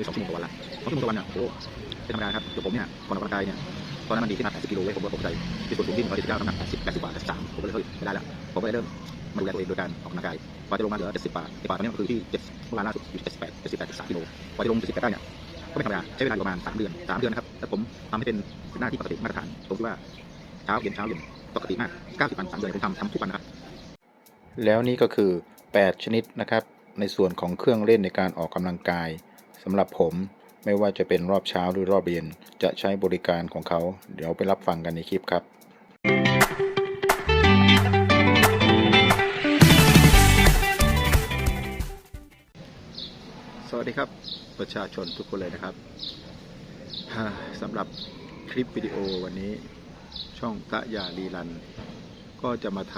ราะสองชั่วโมงต่อวันเนี่ยโอ้โหเป็นธรรมดาครับตัวผมเนี่ยก่อนออกกำลังกายเนี่ยตอนนั้นมันดีขึ้นมา80กิโลเว้ยผมก็ตกใจที่ส่วนสูงที่179น้ำหนัก80 80กว่า83ผมก็เลยเฮ้ยไม่ได้ล้วผมก็เลยเริ่มมาดูแลตัวเองโดยการออกกำลังกายกว่าจะลงมาเหลือ70บาท70บาทตอนนี้ก็คือที่7เมื่อวานล่าสุดอยู่78 78 3กิโลกว่าจะลง78ได้เนี่ยก็ไม่ธรรมดาใช้เวลาอยู่ประมาณ3เดือน3เดือนนะครับแต่ผมทำให้เป็นหน้าที่ปกติมาตรฐานผมคิดว่าเช้าเย็นเช้าเย็นปกติมาก90วัน3เดือนผมทำทำทุกวันนะครับแล้วนี่ก็คือ 8 ชนิดนะครับในส่วนของเครื่องเล่นในการออกกำลังกาย สำหรับผมไม่ว่าจะเป็นรอบเช้าหรือรอบเย็นจะใช้บริการของเขา เดี๋ยวไปรับฟังกันในคลิปครับสวัสดีครับประชาชนทุกคนเลยนะครับสำหรับคลิปวิดีโอวันนี้ ช่องตะยาลีรัน ก็จะมาท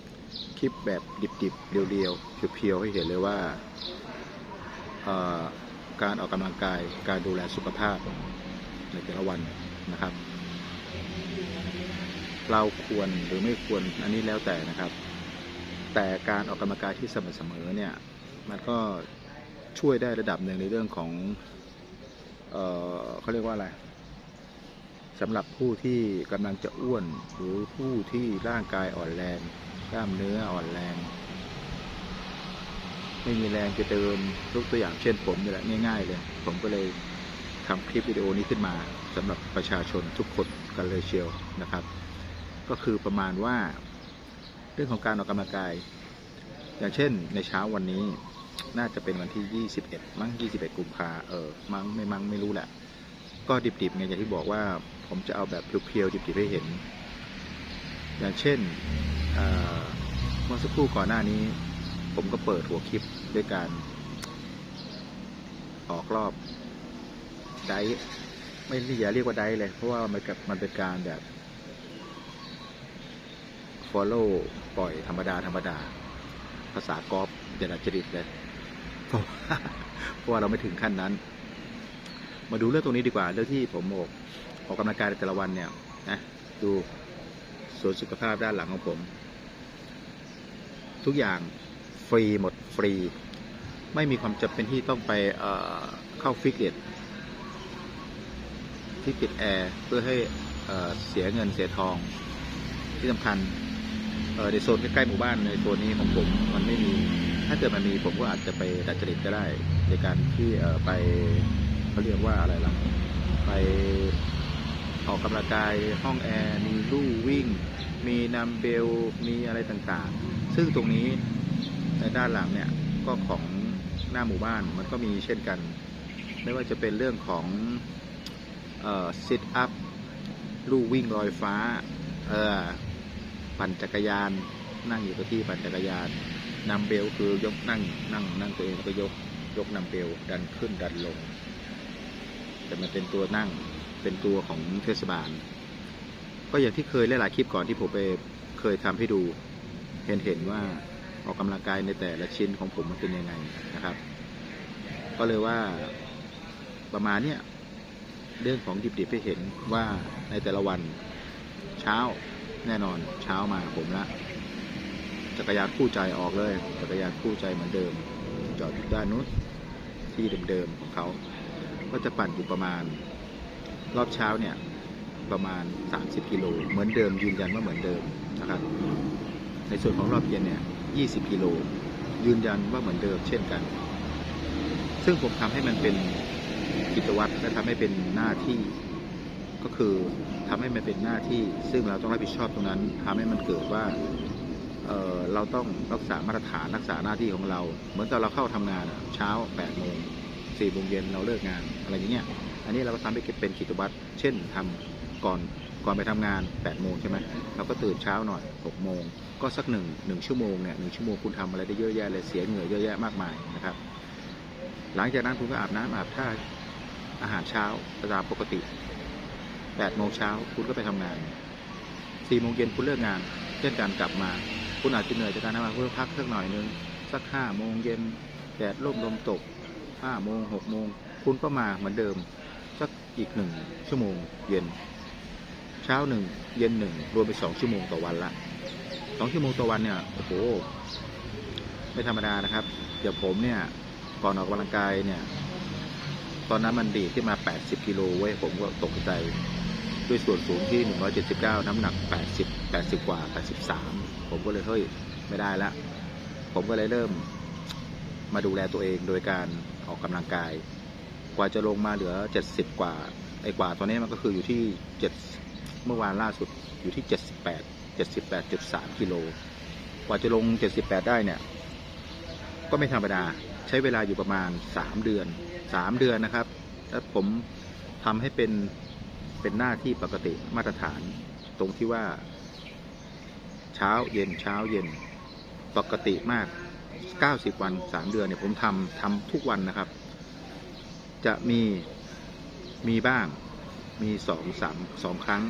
ำคลิปแบบดิบๆเรียวๆเพียวๆให้เห็นเลยว่าอ่อ การออกกำลังกาย การดูแลสุขภาพในแต่ละวันนะครับ เราควรหรือไม่ควรอันนี้แล้วแต่นะครับ แต่การออกกำลังกายที่สม่ำเสมอเนี่ยมันก็ช่วยได้ระดับหนึ่งในเรื่องของเออเขาเรียกว่าอะไรสำหรับผู้ที่กำลังจะอ้วนหรือผู้ที่ร่างกายอ่อนแรงกล้ามเนื้ออ่อนแรง ไม่มีแรงจะเดินยกตัวอย่างเช่นผมนี่แหละง่ายๆเลย ผมก็เลยทำคลิปวิดีโอนี้ขึ้นมาสำหรับประชาชนทุกคนกันเลยเชียวนะครับ ก็คือประมาณว่า เรื่องของการออกกำลังกาย อย่างเช่นในเช้าวันนี้น่าจะเป็นวันที่ 21 มั้ง 21 กุมภาเออ มั้ง ไม่มั้ง ไม่รู้แหละ ก็ดิบๆไงอย่างที่บอกว่า ผมจะเอาแบบเพียวๆดิบๆให้เห็น อย่างเช่นเมื่อสักครู่ก่อนหน้านี้ ผมก็เปิดหัวคลิป ด้วยการ ออกรอบไดฟ์ไม่เรียเรียกว่าไดฟ์เลย เพราะว่ามันกับมันเป็นการแบบ follow ปล่อยธรรมดาธรรมดา ภาษากอล์ฟเดรัจริตเลยเพราะว่าเพราะว่าเราไม่ถึงขั้นนั้น มาดูเรื่องตรงนี้ดีกว่า เรื่องที่ผมออกออกกำลังกายในแต่ละวันเนี่ยนะดูสวนสุขภาพด้านหลังของผม ทุกอย่างฟรีหมดฟรี ไม่มีความจำเป็นที่ต้องไปเเข้าฟิกเนตที่ติดแอร์เพื่อให้เอ่อเสียเงินเสียทองที่สำคัญในโซนใกล้ๆหมู่บ้านในโซนนี้ของผมมันไม่มี ถ้าเกิดมันมีผมก็อาจจะไปดัดจริตก็ได้ ในการที่ไปเขาเรียกว่าอะไรล่ะ ไปออกกำลังกายห้องแอร์มีลู่วิ่ง มีนัมเบลมีอะไรต่างๆ ซึ่งตรงนี้ในด้านหลังเนี่ยก็ของ หน้าหมู่บ้านมันก็มีเช่นกัน ไม่ว่าจะเป็นเรื่องของเอ่อซิทอัพลู่วิ่งลอยฟ้าเออปั่นจักรยาน นั่งอยู่กับที่ปั่นจักรยานนำเบลคือยกนั่งนั่งนั่งตัวเองแล้วก็ยกยกนำเบลดันขึ้นดันลง แต่มันเป็นตัวนั่งเป็นตัวของเทศบาล ก็อย่างที่เคยหลายๆคลิปก่อนที่ผมไปเคยทำให้ดู เห็นเห็นว่า ออกกำลังกายในแต่ละชิ้นของผมมันเป็นยังไงนะครับ ก็เลยว่าประมาณเนี้ยเรื่องของดิบๆให้เห็นว่าในแต่ละวันเช้าแน่นอนเช้ามาผมละจักรยานคู่ใจออกเลย จักรยานคู่ใจเหมือนเดิม จอดอยู่ด้านนู้นที่เดิมๆของเขา ก็จะปั่นอยู่ประมาณ รอบเช้าเนี่ยประมาณ 30 กิโลเหมือนเดิมยืนยันว่าเหมือนเดิมนะครับ ในส่วนของรอบเย็นเนี่ย 20 กิโล ยืนยันว่าเหมือนเดิมเช่นกัน ซึ่งผมทำให้มันเป็นกิจวัตรและทำให้เป็นหน้าที่ ก็คือทำให้มันเป็นหน้าที่ ซึ่งเราต้องรับผิดชอบตรงนั้นทำให้มันเกิดว่าเเราต้องรักษามาตรฐานรักษาหน้าที่ของเรา เหมือนตอนเราเข้าทำงานเช้า8โมง4โมงเย็นเราเลิกงานอะไรอย่างเงี้ยอันนี้เราก็ทำให้เป็นกิจวัตรเช่นทำก่อน ก่อนไปทำงาน8โมงใช่ไหมเราก็ตื่นเช้าหน่อย6โมงก็สักหนึ่งหนึ่งชั่วโมงเนี่ยหนึ่งชั่วโมงคุณทำอะไรได้เยอะแยะเลยเสียเหงื่อเยอะแยะมากมายนะครับ หลังจากนั้นคุณก็อาบน้ำอาบท่าอาหารเช้าตามปกติ8โมงเช้าคุณก็ไปทำงาน4โมงเย็นคุณเลิกงานเช่นกันกลับมา คุณอาจจะเหนื่อยจากการทำงานคุณก็พักสักหน่อยนึงสัก5โมงเย็นแดดร่มลมตก5โมง6โมงคุณก็มาเหมือนเดิมสักอีกหนึ่งชั่วโมงเย็น เช้าหนึ่งเย็นหนึ่งรวมไปสองชั่วโมงต่อวันละสองชั่วโมงต่อวันเนี่ยโอ้โหไม่ธรรมดานะครับเดี๋ยวผมเนี่ยก่อนออกกำลังกายเนี่ย ตอนนั้นมันดีดขึ้นมา 80 กิโลเว้ยผมก็ตกใจด้วยส่วนสูงที่ 179 น้ำหนัก 80 80 กว่า 83 ผมก็เลยเฮ้ยไม่ได้ละ ผมก็เลยเริ่มมาดูแลตัวเองโดยการออกกำลังกาย กว่าจะลงมาเหลือ 70 กว่าไอ้กว่าตอนนี้มันก็คืออยู่ที่7 เมื่อวานล่าสุดอยู่ที่ 78 78.3กิโลกว่าจะลง 78 ได้เนี่ย ก็ไม่ธรรมดาใช้เวลาอยู่ประมาณ 3 เดือน 3 เดือนนะครับแล้วผมทำให้เป็นเป็นหน้าที่ปกติมาตรฐานตรงที่ว่า เช้าเย็นเช้าเย็นปกติมาก 90 วัน 3 เดือนเนี่ยผมทำทำทุกวันนะครับ จะมีมีบ้าง มีสองสามสองครั้ง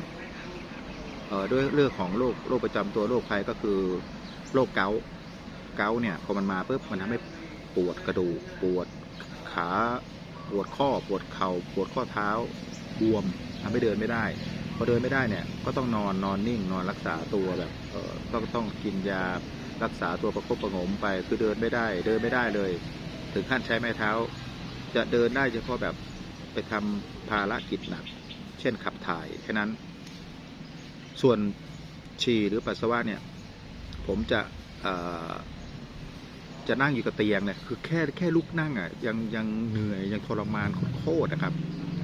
เออด้วยเรื่องของโรคโรคประจำตัวโรคภัยก็คือโรคเกาต์เกาต์เนี่ยพอมันมาปุ๊บมันทำให้ปวดกระดูกปวดขาปวดข้อปวดเข่าปวดข้อเท้าบวมทำให้เดินไม่ได้ พอเดินไม่ได้เนี่ยก็ต้องนอนนอนนิ่งนอนรักษาตัวแบบเออต้องต้องกินยารักษาตัวประคบประงมไปคือเดินไม่ได้ เดินไม่ได้เลย ถึงขั้นใช้ไม้เท้า จะเดินได้เฉพาะแบบไปทำภารกิจหนัก เช่นขับถ่ายแค่นั้น ส่วนฉี่หรือปัสสาวะเนี่ย ผมจะจะนั่งอยู่กับเตียงเนี่ยคือแค่แค่ลุกนั่งอะยังยังเหนื่อยยังทรมานโคตรนะครับ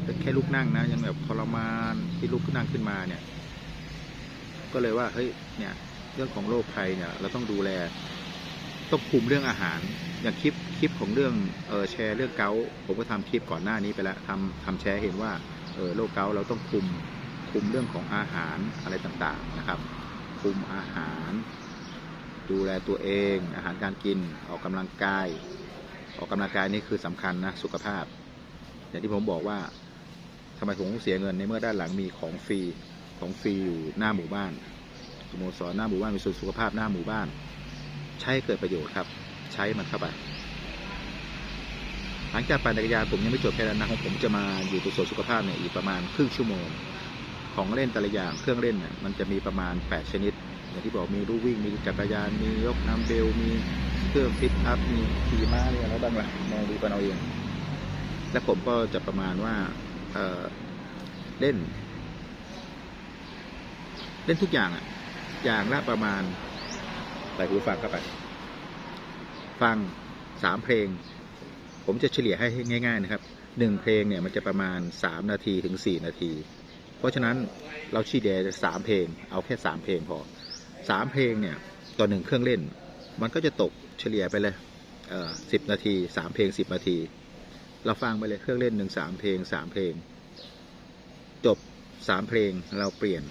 แต่แค่ลุกนั่งนะ ยังแบบทรมานที่ลุกนั่งขึ้นมาเนี่ย ก็เลยว่าเฮ้ยเนี่ยเรื่องของโรคภัยเนี่ย เราต้องดูแลต้องคุมเรื่องอาหาร อย่างคลิปคลิปของเรื่องเออแชร์เรื่องเกาผมก็ทำคลิปก่อนหน้านี้ไปแล้วทำทำแชร์เห็นว่า ออโรคเกาต์เราต้องคุมคุมเรื่องของอาหารอะไรต่างๆนะครับ คุมอาหาร ดูแลตัวเอง อาหารการกินออกกำลังกาย ออกกำลังกายนี่คือสำคัญนะสุขภาพ อย่างที่ผมบอกว่าทำไมผมต้องเสียเงินในเมื่อด้านหลังมีของฟรีของฟรีอยู่หน้าหมู่บ้านสโมสรหน้าหมู่บ้านมีส่วนสุขภาพหน้าหมู่บ้าน ใช้ให้เกิดประโยชน์ครับ ใช้มันเข้าไป หลังจากปั่นจักรยานผมยังไม่จบแค่นั้นนะของผมจะมาอยู่ตัวสวนสุขภาพเนี่ยอีกประมาณครึ่งชั่วโมง ของเล่นแต่ละอย่างเครื่องเล่นเนี่ยมันจะมีประมาณ 8 ชนิด อย่างที่บอกมีลู่วิ่ง มีจักรยาน มียกน้ำเบล มีเครื่องฟิตอัพ มีขี่ม้าเนี่ยแล้วบ้างล่ะมองดูกันเอาเอง และผมก็จะประมาณว่าเออเล่น เล่นทุกอย่างอะอย่างละประมาณใส่หูฟังเข้าไป ฟังสามเพลง ผมจะเฉลี่ยให้ง่าย ๆ นะครับหนึ่งเพลงเนี่ยมันจะประมาณสามนาทีถึงสี่นาที เพราะฉะนั้นเราชี้เดียสามเพลง เอาแค่สามเพลงพอสามเพลงเนี่ยต่อหนึ่งเครื่องเล่น มันก็จะตกเฉลี่ยไปเลยเอ่อสิบนาทีสามเพลงสิบนาที เราฟังไปเลยเครื่องเล่นหนึ่งสามเพลงสามเพลง จบสามเพลงเราเปลี่ยน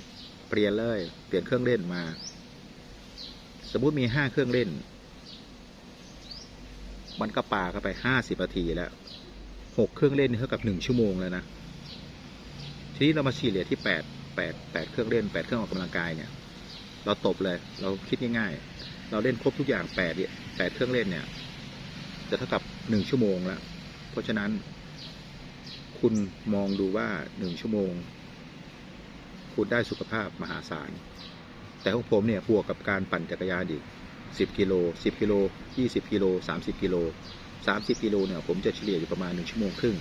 เปลี่ยนเลย เปลี่ยนเครื่องเล่นมา สมมุติมีห้าเครื่องเล่น มันก็ปาเข้าไปห้าสิบนาทีแล้วหกเครื่องเล่นเท่ากับหนึ่งชั่วโมงแล้วนะทีนี้เรามาเฉลี่ยที่แปดแปดแปดเครื่องเล่นแปดเครื่องออกกำลังกายเนี่ย เราตบเลย เราคิดง่ายๆ เราเล่นครบทุกอย่างแปดเนี่ยแปดเครื่องเล่นเนี่ย จะเท่ากับหนึ่งชั่วโมงแล้ว เพราะฉะนั้น คุณมองดูว่าหนึ่งชั่วโมง คุณได้สุขภาพมหาศาล แต่ของผมเนี่ยบวกกับการปั่นจักรยานอีก สิบกิโลสิบกิโลยี่สิบกิโลสามสิบกิโลสามสิบกิโลเนี่ยผมจะเฉลี่ยอยู่ประมาณหนึ่งชั่วโมงครึ่ง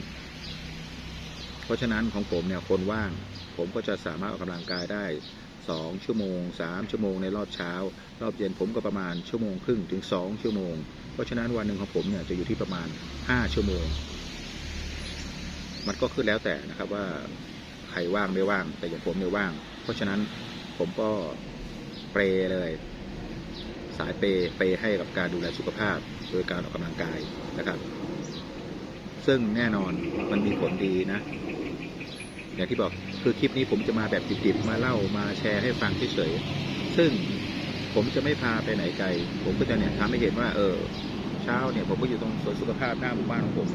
เพราะฉะนั้นของผมเนี่ยคนว่าง ผมก็จะสามารถออกกำลังกายได้สองชั่วโมงสามชั่วโมงในรอบเช้า รอบเย็นผมก็ประมาณชั่วโมงครึ่งถึงสองชั่วโมง เพราะฉะนั้นวันหนึ่งของผมเนี่ยจะอยู่ที่ประมาณห้าชั่วโมง มันก็ขึ้นแล้วแต่นะครับว่าใครว่างไม่ว่างแต่อย่างผมเนี่ยว่าง เพราะฉะนั้นผมก็เปรเลย สายเปย์เปให้กับการดูแลสุขภาพ โดยการออกกำลังกายนะครับ ซึ่งแน่นอนมันมีผลดีนะ อย่างที่บอกคือคลิปนี้ผมจะมาแบบดิบๆมาเล่ามาแชร์ให้ฟังเฉยๆซึ่งผมจะไม่พาไปไหนไกล ผมก็จะเนี่ยทำให้เห็นว่า เออ เช้าเนี่ย ผมก็อยู่ตรงสวนสุขภาพหน้าหมู่บ้านของผม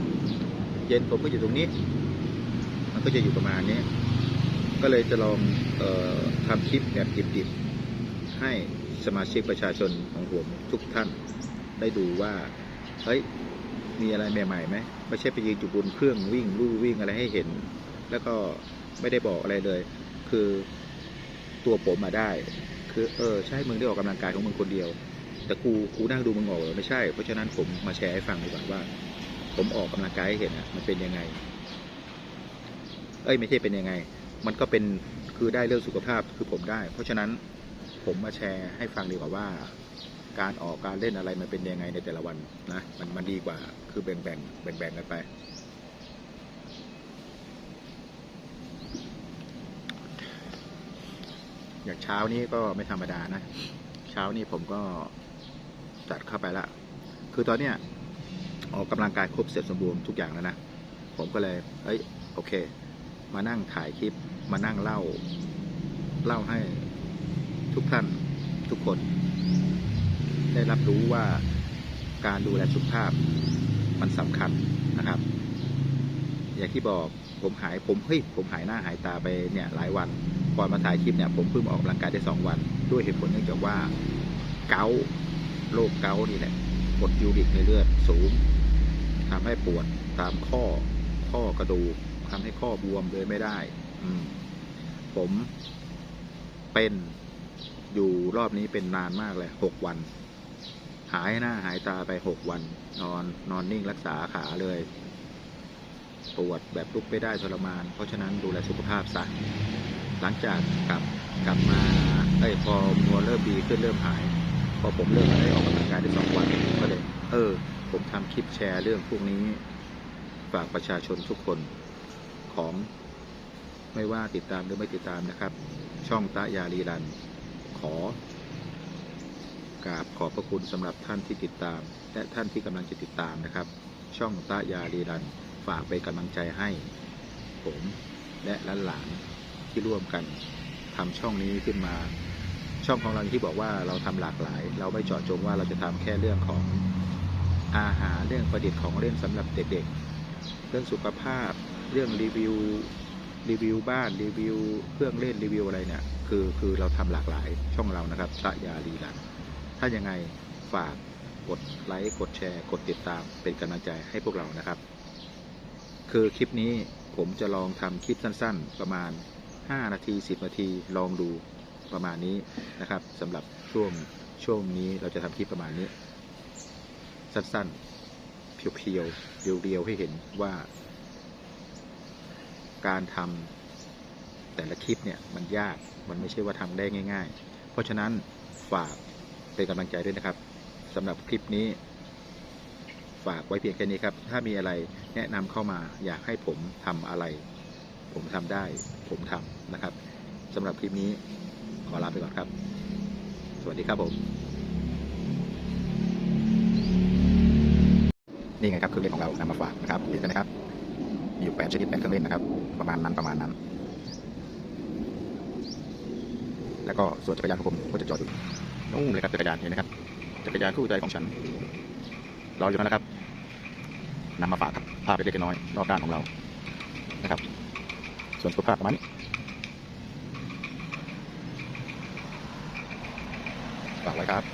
เย็นผมก็อยู่ตรงนี้ มันก็จะอยู่ประมาณนี้ ก็เลยจะลองออทำคลิปแบบดิบๆให้ สมาชิกประชาชนของผมทุกท่านได้ดูว่าเฮ้ยมีอะไรใหม่ๆไหมไม่ใช่ไปยืนอยู่บนเครื่องวิ่งลู่วิ่งอะไรให้เห็น แล้วก็ไม่ได้บอกอะไรเลย คือตัวผมมาได้ คือเออใช่มึงได้ออกกำลังกายของมึงคนเดียว แต่กูกูนั่งดูมึงออกเหรอไม่ใช่ เพราะฉะนั้นผมมาแชร์ให้ฟังดีกว่าว่า ผมออกกำลังกายให้เห็นอะมันเป็นยังไง เอ้ยไม่ใช่เป็นยังไง มันก็เป็นคือได้เรื่องสุขภาพคือผมได้ เพราะฉะนั้น ผมมาแชร์ให้ฟังดีกว่าว่า การออกการเล่นอะไรมันเป็นยังไงในแต่ละวันนะมันมันดีกว่าคือแบ่งแบ่งแบ่งแบ่งกันไปอย่างเช้านี้ก็ไม่ธรรมดานะ เช้านี้ผมก็จัดเข้าไปละ คือตอนเนี้ยออกกำลังกายครบเสร็จสมบูรณ์ทุกอย่างแล้วนะ ผมก็เลย เอ้ย โอเค มานั่งถ่ายคลิป มานั่งเล่า เล่าให้ ทุกท่านทุกคน ได้รับรู้ว่าการดูแลสุขภาพมันสำคัญนะครับ อย่างที่บอกผมหายผมเฮ้ยผมหายหน้าหายตาไปเนี่ยหลายวันก่อนมาถ่ายคลิปเนี่ยผมเพิ่งออกกำลังกายได้สองวัน ด้วยเหตุผลเนื่องจากว่าเกาโรคเกานี่แหละกดยูริกในเลือดสูงทำให้ปวดตามข้อข้อกระดูกทำให้ข้อบวมเดินไม่ได้ อืมผมเป็น อยู่รอบนี้เป็นนานมากเลยหกวัน หายหน้าหายตาไปหกวัน นอนนอนนิ่งรักษาขาเลย ปวดแบบลุกไม่ได้ทรมาน เพราะฉะนั้นดูแลสุขภาพซะหลังจากกลับกลับมาเอ้พอมัวเริ่มดีขึ้นเริ่มหาย พอผมเริ่มอะไรออกกำลังกายได้สองวันก็เลย เออ ผมทำคลิปแชร์เรื่องพวกนี้ ฝากประชาชนทุกคนของไม่ว่าติดตามหรือไม่ติดตามนะครับ ช่องตะยาลีรัน อกราบขอบพระคุณสำหรับท่านที่ติดตาม และท่านที่กำลังจะติดตามนะครับ ช่องตะยาลีรันฝากเป็นกำลังใจให้ ผมและหลานๆที่ร่วมกันทำช่องนี้ขึ้นมา ช่องของเราที่บอกว่าเราทำหลากหลาย เราไม่เจาะจงว่าเราจะทำแค่เรื่องของอาหารเรื่องประดิษฐ์ของเล่นสำหรับเด็กๆ เรื่องสุขภาพ เรื่องรีวิวรีวิวบ้านรีวิวเครื่องเล่นรีวิวอะไรเนี่ย คือคือเราทำหลากหลายช่องเรานะครับตะยาลีลันถ้ายังไงฝากกดไลค์กดแชร์ กดติดตามเป็นกำลังใจให้พวกเรานะครับ คือคลิปนี้ผมจะลองทำคลิปสั้นๆ ประมาณ 5 นาที 10 นาทีลองดูประมาณนี้นะครับสำหรับช่วงช่วงนี้เราจะทำคลิปประมาณนี้ สั้นๆเพียวๆเรียวๆให้เห็นว่า การทำ แต่ละคลิปเนี่ยมันยากมันไม่ใช่ว่าทำได้ง่าย ๆ เพราะฉะนั้นฝากเป็นกำลังใจด้วยนะครับสำหรับคลิปนี้ ฝากไว้เพียงแค่นี้ครับ ถ้ามีอะไรแนะนำเข้ามาอยากให้ผมทำอะไร ผมทำได้ ผมทำนะครับสำหรับคลิปนี้ขอลาไปก่อนครับ สวัสดีครับผมนี่ไงครับเครื่องเล่นของเรานำมาฝากนะครับเห็นกันนะครับ มีอยู่แปดชนิดแปดเครื่องเล่นนะครับ ประมาณนั้นประมาณนั้น แล้วก็ส่วนจักรยานของผมก็จะจอดอยู่นู่นเลยครับจักรยานเห็นนะครับ จักรยานคู่ใจของฉันรออยู่แล้วนะครับนำมาฝากครับภาพเล็กๆน้อยรอบด้านของเรานะครับ ส่วนสุขภาพประมาณนี้ฝากไว้ครับ